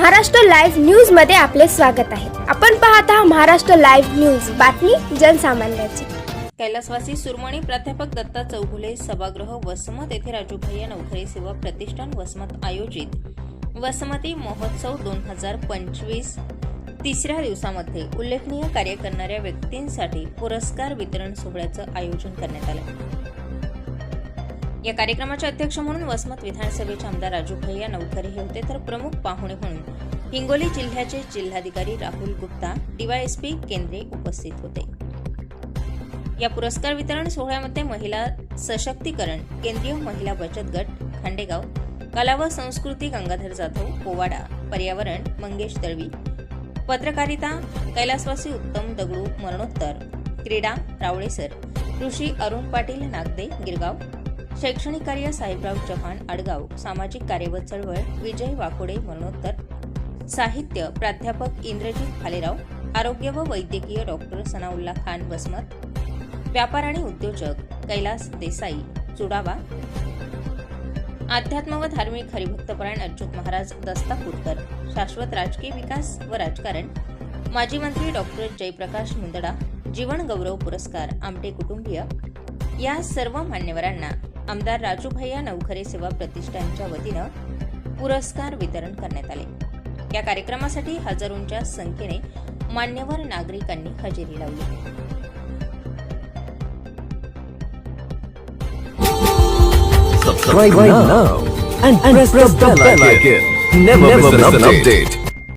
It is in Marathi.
महाराष्ट्र लाईव्ह न्यूजमध्ये आपले स्वागत आहे. आपण पाहत आहात महाराष्ट्र लाईव्ह न्यूज. बातमी जनसामान्याची. कैलासवासी सुरमणी प्राध्यापक दत्ता चौगुले सभागृह वसमत येथे राजूभैया नवखरे सेवा प्रतिष्ठान वसमत आयोजित. वसमती महोत्सव दोन हजार पंचवीस तिसऱ्या दिवसामध्ये उल्लेखनीय कार्य करणाऱ्या व्यक्तींसाठी पुरस्कार वितरण सोहळ्याचं आयोजन करण्यात आलं. या कार्यक्रमाचे अध्यक्ष म्हणून वसमत विधानसभेचे आमदार राजू भैया नवखरे हे होते तर प्रमुख पाहुणे म्हणून हिंगोली जिल्ह्याचे जिल्हाधिकारी राहुल गुप्ता डीवायएसपी केंद्रे उपस्थित होते. या पुरस्कार वितरण सोहळ्यामध्ये महिला सशक्तीकरण केंद्रीय महिला बचत गट खांडेगाव कला व संस्कृती गंगाधर जाधव पोवाडा पर्यावरण मंगेश दळवी पत्रकारिता कैलासवासी उत्तम दगडू मरणोत्तर क्रीडा रावळेसर कृषी अरुण पाटील नागदे गिरगाव शैक्षणिक कार्य साहेबराव चव्हाण आडगाव. सामाजिक कार्य व चळवळ विजय वाकोडे मरणोत्तर. साहित्य प्राध्यापक इंद्रजित भालेराव आरोग्य व वैद्यकीय डॉक्टर सनाउल्ला खान वसमत व्यापार आणि उद्योजक कैलास देसाई चुडावा. अध्यात्म व धार्मिक हरिभक्तपरायण अच्युत महाराज दस्तापूरकर. शाश्वत राजकीय विकास व राजकारण. माजी मंत्री डॉक्टर जयप्रकाश मुंदडा. जीवन गौरव पुरस्कार आमटे कुटुंबीय. या सर्व मान्यवरांना आमदार राजूभैया नवखरे सेवा प्रतिष्ठानच्या वतीनं पुरस्कार वितरण करण्यात आले या कार्यक्रमासाठी हजारोंच्या संख्येने मान्यवर नागरिकांनी हजेरी लावली Subscribe now and, press, the bell icon. Never, miss an update.